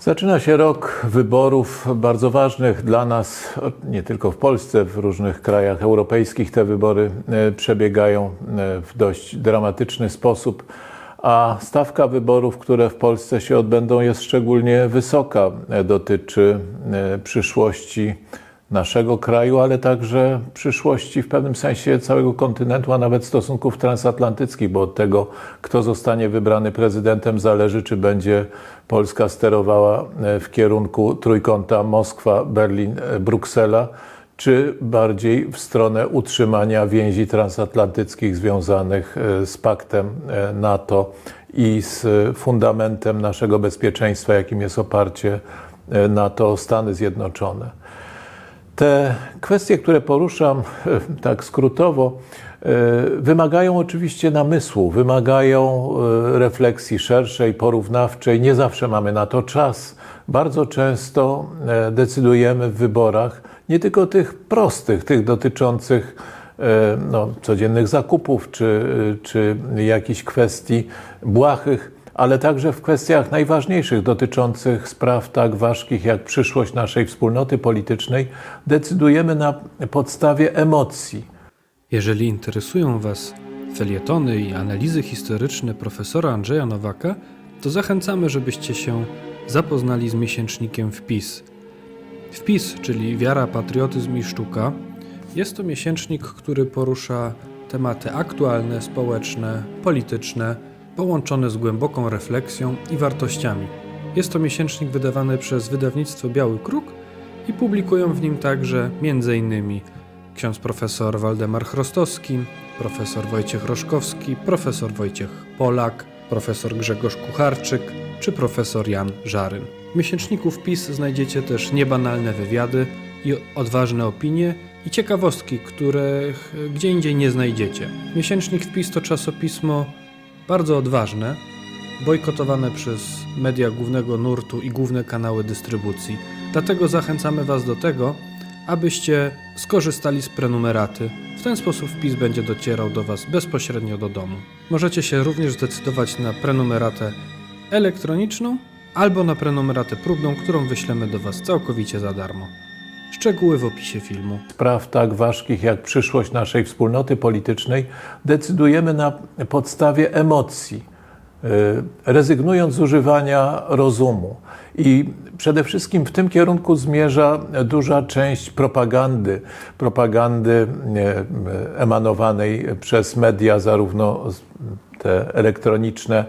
Zaczyna się rok wyborów bardzo ważnych dla nas, nie tylko w Polsce, w różnych krajach europejskich te wybory e, przebiegają e, w dość dramatyczny sposób, a stawka wyborów, które w Polsce się odbędą, jest szczególnie wysoka. E, Dotyczy przyszłości naszego kraju, ale także przyszłości w pewnym sensie całego kontynentu, a nawet stosunków transatlantyckich, bo od tego, kto zostanie wybrany prezydentem, zależy, czy będzie Polska sterowała e, w kierunku trójkąta Moskwa, Berlin, e, Bruksela, czy bardziej w stronę utrzymania więzi transatlantyckich związanych e, z paktem NATO i z fundamentem naszego bezpieczeństwa, jakim jest oparcie NATO o Stany Zjednoczone. Te kwestie, które poruszam tak skrótowo, e, wymagają oczywiście namysłu, wymagają e, refleksji szerszej, porównawczej. Nie zawsze mamy na to czas. Bardzo często e, decydujemy w wyborach nie tylko tych prostych, tych dotyczących no, codziennych zakupów czy, czy jakichś kwestii błahych, ale także w kwestiach najważniejszych dotyczących spraw tak ważkich jak przyszłość naszej wspólnoty politycznej, decydujemy na podstawie emocji. Jeżeli interesują Was felietony i analizy historyczne profesora Andrzeja Nowaka, to zachęcamy, żebyście się zapoznali z miesięcznikiem Wpis. Wpis, czyli wiara, patriotyzm i sztuka, jest to miesięcznik, który porusza tematy aktualne, społeczne, polityczne, połączone z głęboką refleksją i wartościami. Jest to miesięcznik wydawany przez wydawnictwo Biały Kruk i publikują w nim także m.in. ksiądz profesor Waldemar Chrostowski, profesor Wojciech Roszkowski, profesor Wojciech Polak, profesor Grzegorz Kucharczyk czy profesor Jan Żaryn. W miesięczniku wpis znajdziecie też niebanalne wywiady i odważne opinie i ciekawostki, których gdzie indziej nie znajdziecie. Miesięcznik wpis to czasopismo bardzo odważne, bojkotowane przez media głównego nurtu i główne kanały dystrybucji. Dlatego zachęcamy Was do tego, abyście skorzystali z prenumeraty. W ten sposób wpis będzie docierał do Was bezpośrednio do domu. Możecie się również zdecydować na prenumeratę elektroniczną albo na prenumeratę próbną, którą wyślemy do Was całkowicie za darmo. Szczegóły w opisie filmu. spraw tak ważkich jak przyszłość naszej wspólnoty politycznej, decydujemy na podstawie emocji, y, rezygnując z używania rozumu. I przede wszystkim w tym kierunku zmierza duża część propagandy, propagandy e, emanowanej przez media, zarówno te elektroniczne,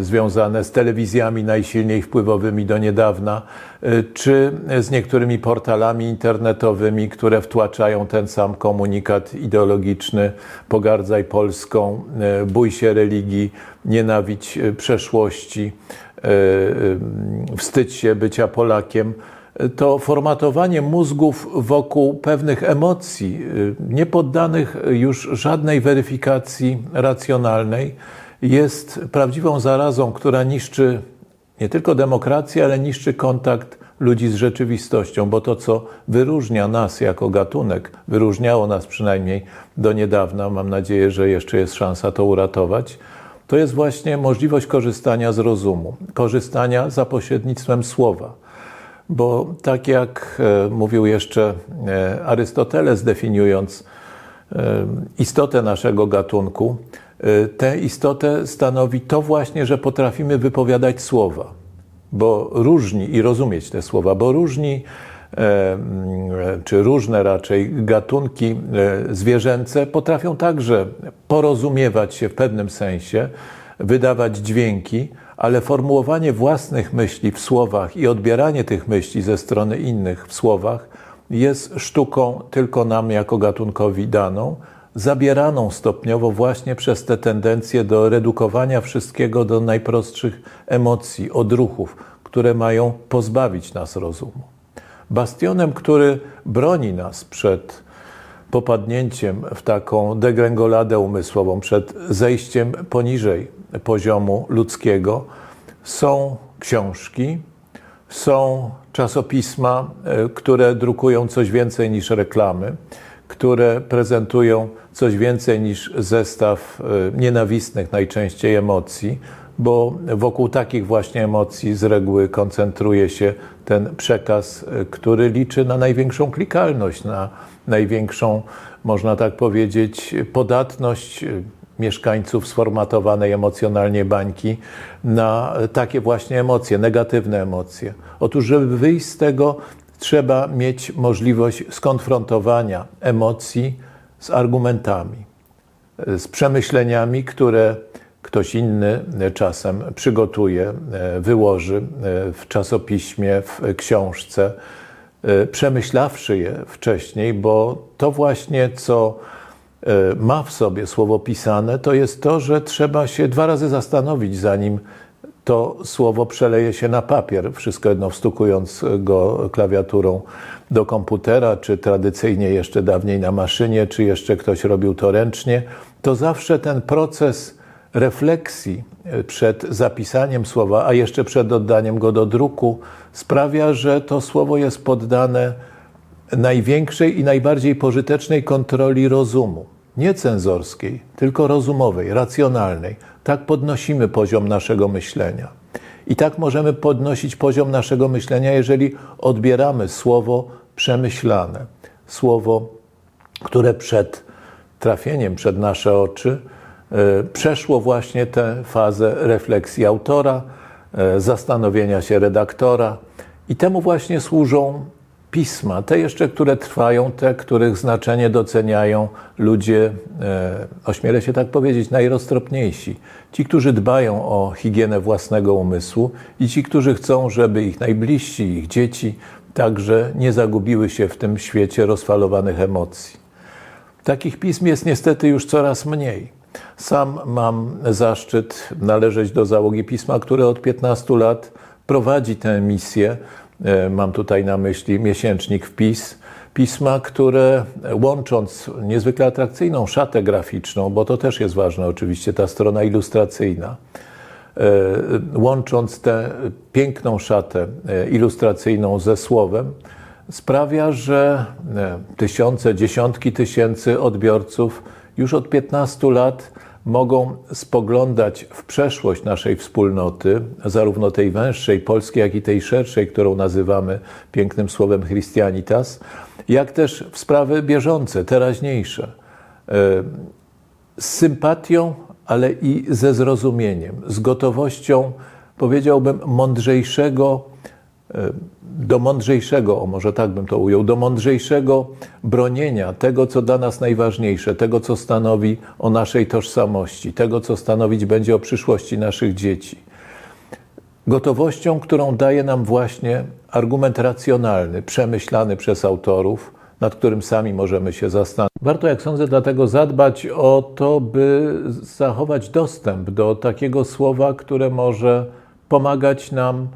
związane z telewizjami najsilniej wpływowymi do niedawna, y, czy z niektórymi portalami internetowymi, które wtłaczają ten sam komunikat ideologiczny: pogardzaj Polską, y, bój się religii, nienawidź y, przeszłości, y, y, wstydź się bycia Polakiem. To formatowanie mózgów wokół pewnych emocji, y, nie poddanych już żadnej weryfikacji racjonalnej, jest prawdziwą zarazą, która niszczy nie tylko demokrację, ale niszczy kontakt ludzi z rzeczywistością, bo to, co wyróżnia nas jako gatunek, wyróżniało nas przynajmniej do niedawna, mam nadzieję, że jeszcze jest szansa to uratować, to jest właśnie możliwość korzystania z rozumu, korzystania za pośrednictwem słowa. Bo tak jak e, mówił jeszcze e, Arystoteles, definiując e, istotę naszego gatunku, tę istotę stanowi to właśnie, że potrafimy wypowiadać słowa, bo różni i rozumieć te słowa, bo różni e, m, czy różne raczej gatunki e, zwierzęce potrafią także porozumiewać się w pewnym sensie, wydawać dźwięki, ale formułowanie własnych myśli w słowach i odbieranie tych myśli ze strony innych w słowach jest sztuką tylko nam jako gatunkowi daną, zabieraną stopniowo właśnie przez te tendencje do redukowania wszystkiego do najprostszych emocji, odruchów, które mają pozbawić nas rozumu. Bastionem, który broni nas przed popadnięciem w taką degrengoladę umysłową, przed zejściem poniżej poziomu ludzkiego, są książki, są czasopisma, e, które drukują coś więcej niż reklamy, które prezentują coś więcej niż zestaw e, nienawistnych najczęściej emocji, bo wokół takich właśnie emocji z reguły koncentruje się ten przekaz, y, który liczy na największą klikalność, na największą, można tak powiedzieć, podatność y, mieszkańców sformatowanej emocjonalnie bańki na takie właśnie emocje, negatywne emocje. Otóż, żeby wyjść z tego, trzeba mieć możliwość skonfrontowania emocji z argumentami, z przemyśleniami, które ktoś inny czasem przygotuje, e, wyłoży e, w czasopiśmie, w książce, e, przemyślawszy je wcześniej, bo to właśnie, co ma w sobie słowo pisane, to jest to, że trzeba się dwa razy zastanowić, zanim to słowo przeleje się na papier. Wszystko jedno wstukując go klawiaturą do komputera, czy tradycyjnie jeszcze dawniej na maszynie, czy jeszcze ktoś robił to ręcznie, to zawsze ten proces refleksji przed zapisaniem słowa, a jeszcze przed oddaniem go do druku, sprawia, że to słowo jest poddane największej i najbardziej pożytecznej kontroli rozumu. Nie cenzorskiej, tylko rozumowej, racjonalnej. Tak podnosimy poziom naszego myślenia. I tak możemy podnosić poziom naszego myślenia, jeżeli odbieramy słowo przemyślane, słowo, które przed trafieniem przed nasze oczy e, przeszło właśnie tę fazę refleksji autora, e, zastanowienia się redaktora. I temu właśnie służą pisma, te jeszcze, które trwają, te, których znaczenie doceniają ludzie, e, ośmielę się tak powiedzieć, najroztropniejsi. Ci, którzy dbają o higienę własnego umysłu i ci, którzy chcą, żeby ich najbliżsi, ich dzieci także nie zagubiły się w tym świecie rozfalowanych emocji. Takich pism jest niestety już coraz mniej. Sam mam zaszczyt należeć do załogi pisma, które od 15 lat prowadzi tę misję. E, Mam tutaj na myśli miesięcznik wpis. Pisma, które łącząc niezwykle atrakcyjną szatę graficzną, bo to też jest ważne oczywiście, ta strona ilustracyjna, e, łącząc tę piękną szatę e, ilustracyjną ze słowem, sprawia, że e, tysiące, dziesiątki tysięcy odbiorców już od 15 lat mogą spoglądać w przeszłość naszej wspólnoty, zarówno tej węższej, polskiej, jak i tej szerszej, którą nazywamy pięknym słowem Christianitas, jak też w sprawy bieżące, teraźniejsze. E, z sympatią, ale i ze zrozumieniem, z gotowością, powiedziałbym, mądrzejszego, do mądrzejszego, o może tak bym to ujął, do mądrzejszego bronienia tego, co dla nas najważniejsze, tego, co stanowi o naszej tożsamości, tego, co stanowić będzie o przyszłości naszych dzieci. Gotowością, którą daje nam właśnie argument racjonalny, przemyślany przez autorów, nad którym sami możemy się zastanowić. Warto, jak sądzę, dlatego zadbać o to, by zachować dostęp do takiego słowa, które może pomagać nam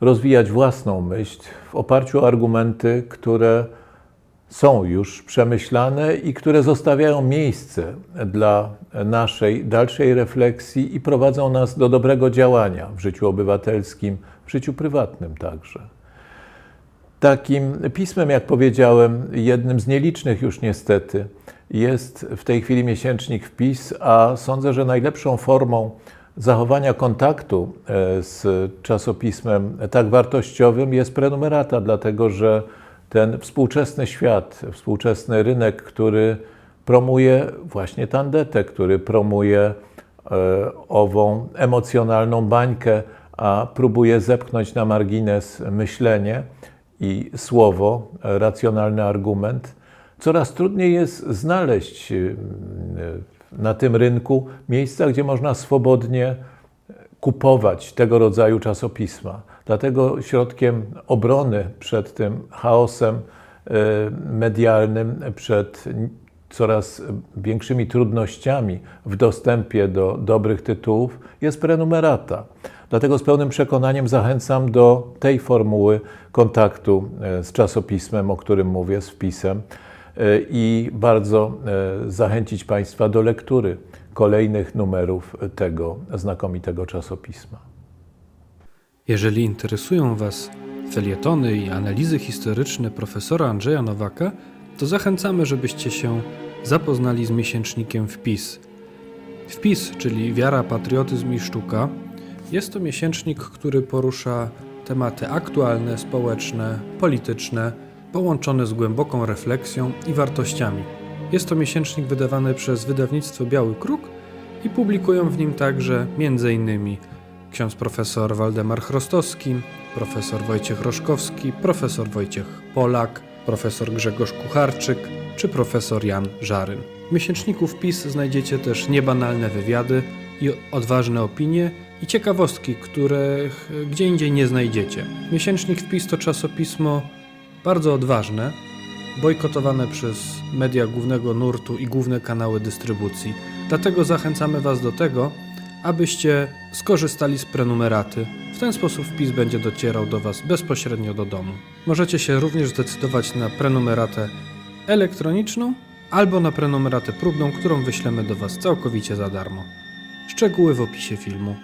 rozwijać własną myśl w oparciu o argumenty, które są już przemyślane i które zostawiają miejsce dla naszej dalszej refleksji i prowadzą nas do dobrego działania w życiu obywatelskim, w życiu prywatnym także. Takim pismem, jak powiedziałem, jednym z nielicznych już niestety, jest w tej chwili miesięcznik wpis, a sądzę, że najlepszą formą zachowania kontaktu e, z czasopismem tak wartościowym jest prenumerata, dlatego że ten współczesny świat, współczesny rynek, który promuje właśnie tandetę, który promuje e, ową emocjonalną bańkę, a próbuje zepchnąć na margines myślenie i słowo, racjonalny argument. Coraz trudniej jest znaleźć na tym rynku miejsca, gdzie można swobodnie kupować tego rodzaju czasopisma. Dlatego środkiem obrony przed tym chaosem e, medialnym, przed coraz większymi trudnościami w dostępie do dobrych tytułów jest prenumerata. Dlatego z pełnym przekonaniem zachęcam do tej formuły kontaktu e, z czasopismem, o którym mówię, z wpisem i bardzo e, zachęcić Państwa do lektury kolejnych numerów tego znakomitego czasopisma. Jeżeli interesują Was felietony i analizy historyczne profesora Andrzeja Nowaka, to zachęcamy, żebyście się zapoznali z miesięcznikiem Wpis. Wpis, czyli wiara, patriotyzm i sztuka, Jest to miesięcznik, który porusza tematy aktualne, społeczne, polityczne, połączone z głęboką refleksją i wartościami. Jest to miesięcznik wydawany przez wydawnictwo Biały Kruk i publikują w nim także m.in. ksiądz profesor Waldemar Chrostowski, profesor Wojciech Roszkowski, profesor Wojciech Polak, profesor Grzegorz Kucharczyk czy profesor Jan Żaryn. W miesięczniku wpis znajdziecie też niebanalne wywiady i odważne opinie i ciekawostki, których gdzie indziej nie znajdziecie. Miesięcznik wpis to czasopismo bardzo odważne, bojkotowane przez media głównego nurtu i główne kanały dystrybucji. Dlatego zachęcamy Was do tego, abyście skorzystali z prenumeraty. W ten sposób wpis będzie docierał do Was bezpośrednio do domu. Możecie się również zdecydować na prenumeratę elektroniczną albo na prenumeratę próbną, którą wyślemy do Was całkowicie za darmo. Szczegóły w opisie filmu.